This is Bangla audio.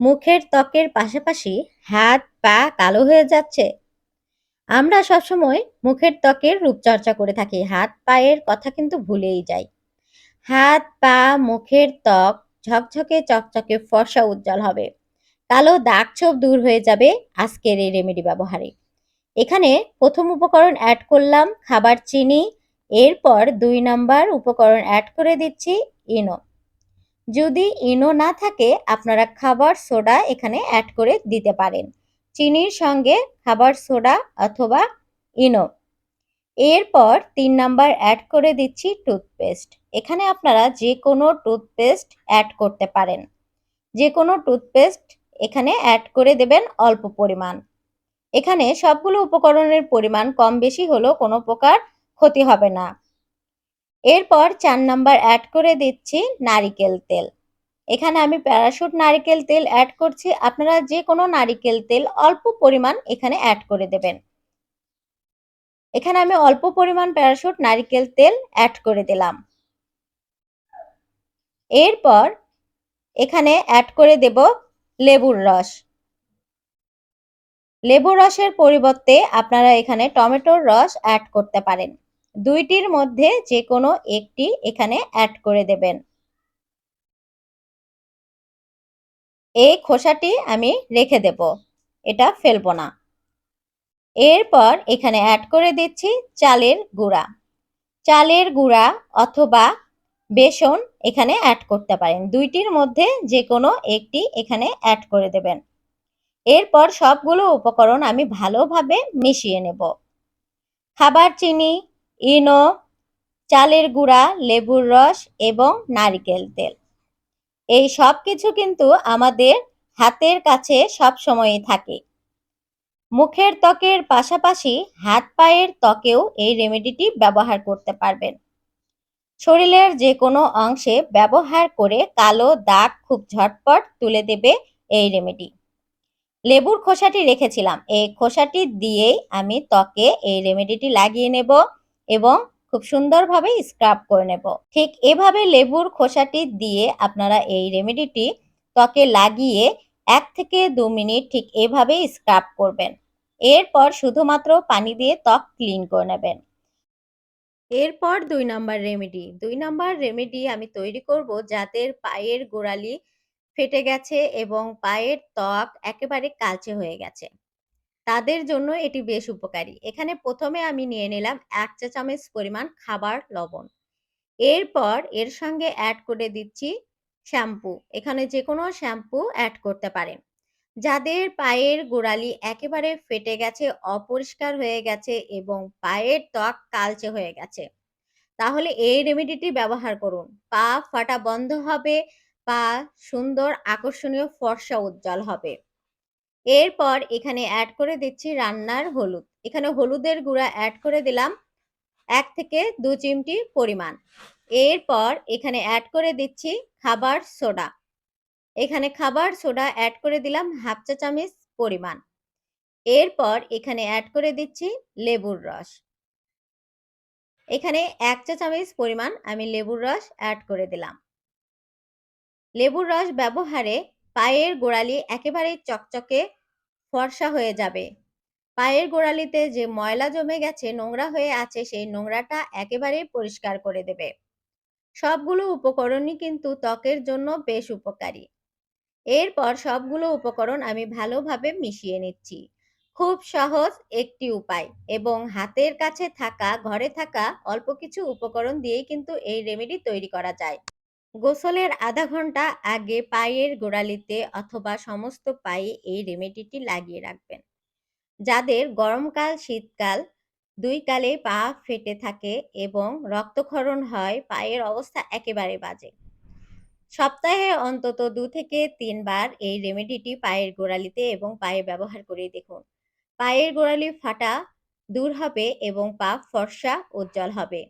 মুখের ত্বকের পাশাপাশি হাত, পা কালো হয়ে যাচ্ছে। আমরা সবসময় মুখের ত্বকের রূপচর্চা করে থাকি। হাত, পায়ের কথা কিন্তু ভুলেই যাই। হাত, পা, মুখের ত্বক ঝকঝকে, চকচকে, ফর্সা উজ্জ্বল হবে। কালো দাগ ছোপ দূর হয়ে যাবে আজকের এই রেমেডি ব্যবহারে। এখানে প্রথম উপকরণ অ্যাড করলাম, খাবার, চিনি। এরপর দুই নাম্বার উপকরণ অ্যাড করে দিচ্ছি ইনো যদি ইনো না থাকে, আপনারা খাবার সোডা এখানে অ্যাড করে দিতে পারেন। চিনির সঙ্গে খাবার সোডা অথবা ইনো। এরপর তিন নাম্বার অ্যাড করে দিচ্ছি টুথপেস্ট এখানে আপনারা যে কোনো টুথপেস্ট অ্যাড করতে পারেন। যে কোনো টুথপেস্ট এখানে অ্যাড করে দেবেন অল্প পরিমাণ। এখানে সবগুলো উপকরণের পরিমাণ কম বেশি হলেও কোনো প্রকার ক্ষতি হবে না। এরপর চার নাম্বার অ্যাড করে দিচ্ছি নারিকেল তেল। এখানে আমি প্যারাশুট নারিকেল তেল অ্যাড করছি। আপনারা যে কোনো নারিকেল তেল অল্প পরিমাণ এখানে অ্যাড করে দেবেন। এখানে আমি অল্প পরিমাণ প্যারাশুট নারিকেল তেল অ্যাড করে দিলাম। এরপর এখানে অ্যাড করে দেব লেবুর রস। লেবুর রসের পরিবর্তে আপনারা এখানে টমেটোর রস অ্যাড করতে পারেন। দুইটির মধ্যে যে কোনো একটি এখানে অ্যাড করে দেবেন। এই খোসাটি আমি রেখে দেব, এটা ফেলব না। এরপর এখানে অ্যাড করে দিচ্ছি চালের গুঁড়া। চালের গুঁড়া অথবা বেসন এখানে অ্যাড করতে পারেন। দুইটির মধ্যে যে কোনো একটি এখানে অ্যাড করে দেবেন। এরপর সবগুলো উপকরণ আমি ভালোভাবে মিশিয়ে নেব। খাবার চিনি ইনো, চালের গুঁড়া, লেবুর রস এবং নারিকেল তেল। এই সব কিছু কিন্তু আমাদের হাতের কাছে সব সময়ই থাকে। মুখের ত্বকের পাশাপাশি হাত পায়ের ত্বকেও এই রেমেডিটি ব্যবহার করতে পারবেন। শরীরের যে কোনো অংশে ব্যবহার করে কালো দাগ খুব ঝটপট তুলে দেবে এই রেমেডি লেবুর খোসাটি রেখেছিলাম। এই খোসাটি দিয়েই আমি ত্বকে এই রেমেডিটি লাগিয়ে নেব। এবং খুব সুন্দরভাবে স্ক্রাব করে নেব। ঠিক এভাবে লেবুর খোসাটি দিয়ে আপনারা এই রেমেডিটি ত্বকে লাগিয়ে এক থেকে দু মিনিট ঠিক এভাবেই স্ক্রাব করবেন। এরপর শুধুমাত্র পানি দিয়ে ত্বক ক্লিন করে নেবেন। এরপর দুই নাম্বার রেমেডি দুই নাম্বার রেমেডি আমি তৈরি করব যাদের পায়ের গোড়ালি ফেটে গেছে এবং পায়ের ত্বক একেবারে কালচে হয়ে গেছে। তাদের জন্য এটি বেশ উপকারী। এখানে প্রথমে আমি নিয়ে নিলাম এক চা চামচ পরিমাণ খাবার লবণ। এরপর এর সঙ্গে অ্যাড করে দিচ্ছি শ্যাম্পু এখানে যে কোনো শ্যাম্পু অ্যাড করতে পারেন। যাদের পায়ের গোড়ালি একেবারে ফেটে গেছে, অপরিষ্কার হয়ে গেছে এবং পায়ের ত্বক কালচে হয়ে গেছে, তাহলে এই রেমেডিটি ব্যবহার করুন। পা ফাটা বন্ধ হবে, পা সুন্দর আকর্ষণীয় ফর্সা উজ্জ্বল হবে। এরপর এখানে অ্যাড করে দিচ্ছি রান্নার হলুদ। এখানে হলুদের গুঁড়া অ্যাড করে দিলাম, এক থেকে দু চিমটি পরিমাণ। এরপর এখানে অ্যাড করে দিচ্ছি খাবার সোডা। এখানে খাবার সোডা অ্যাড করে দিলাম হাফ চা চামচ পরিমাণ। এরপর এখানে অ্যাড করে দিচ্ছি লেবুর রস। এখানে এক চা চামচ পরিমাণ আমি লেবুর রস অ্যাড করে দিলাম। লেবুর রস ব্যবহারে পায়ের গোড়ালি একেবারেই চকচকে ফর্সা হয়ে যাবে। পায়ের গোড়ালিতে যে ময়লা জমে গেছে, নোংরা হয়ে আছে, সেই নোংরাটা একেবারেই পরিষ্কার করে দেবে। সবগুলো উপকরণই কিন্তু ত্বকের জন্য বেশ উপকারী। এরপর সবগুলো উপকরণ আমি ভালোভাবে মিশিয়ে নিচ্ছি। খুব সহজ একটি উপায় এবং হাতের কাছে থাকা, ঘরে থাকা অল্প কিছু উপকরণ দিয়েই কিন্তু এই রেমেডি তৈরি করা যায়। গোসলের আধা ঘণ্টা আগে পায়ের গোড়ালিতে অথবা সমস্ত পায়ে এই রেমেডিটি লাগিয়ে রাখবেন। যাদের গরমকাল, শীতকাল দুই কালে পা ফেটে থাকে এবং রক্তক্ষরণ হয়, পায়ের অবস্থা একেবারে বাজে। সপ্তাহে অন্তত দু থেকে তিনবার এই রেমেডিটি পায়ের গোড়ালিতে এবং পায়ে ব্যবহার করে দেখুন। পায়ের গোড়ালি ফাটা দূর হবে এবং পা ফর্সা উজ্জ্বল হবে।